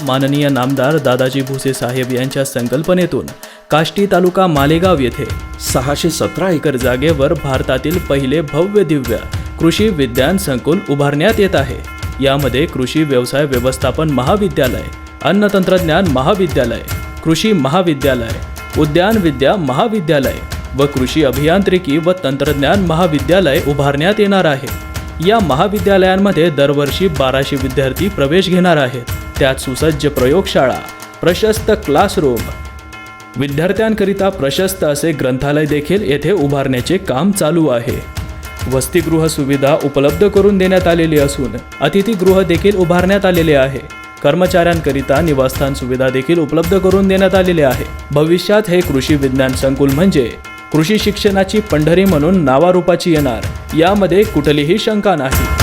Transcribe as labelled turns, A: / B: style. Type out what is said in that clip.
A: माननीय नामदार दादाजी भुसे साहेब यांच्या संकल्पनेतून काष्टी तालुका मालेगाव येथे सहाशे सतरा एकर जागेवर भारतातील पहिले भव्य दिव्य कृषी विज्ञान संकुल उभारण्यात येत आहे. यामध्ये कृषी व्यवसाय व्यवस्थापन महाविद्यालय अन्न तंत्रज्ञान महाविद्यालय कृषी महाविद्यालय उद्यान विद्या महाविद्यालय व कृषी अभियांत्रिकी व तंत्रज्ञान महाविद्यालय उभारण्यात येणार आहे. या महाविद्यालयांमध्ये दरवर्षी बाराशे विद्यार्थी प्रवेश घेणार आहेत. त्यात सुसज्ज प्रयोगशाळा प्रशस्त क्लासरूम. विद्यार्थ्यांकरिता प्रशस्त असे ग्रंथालय देखील येथे उभारण्याचे काम चालू आहे. वसतिगृह सुविधा उपलब्ध करून देण्यात आलेली असून अतिथीगृह देखील उभारण्यात आलेले आहे. कर्मचाऱ्यांकरिता निवासस्थान सुविधा देखील उपलब्ध करून देण्यात आलेले आहे. भविष्यात हे कृषी विज्ञान संकुल म्हणजे कृषी शिक्षणाची पंढरी म्हणून नावारूपाची येणार. यामध्ये कुठलीही शंका नाही.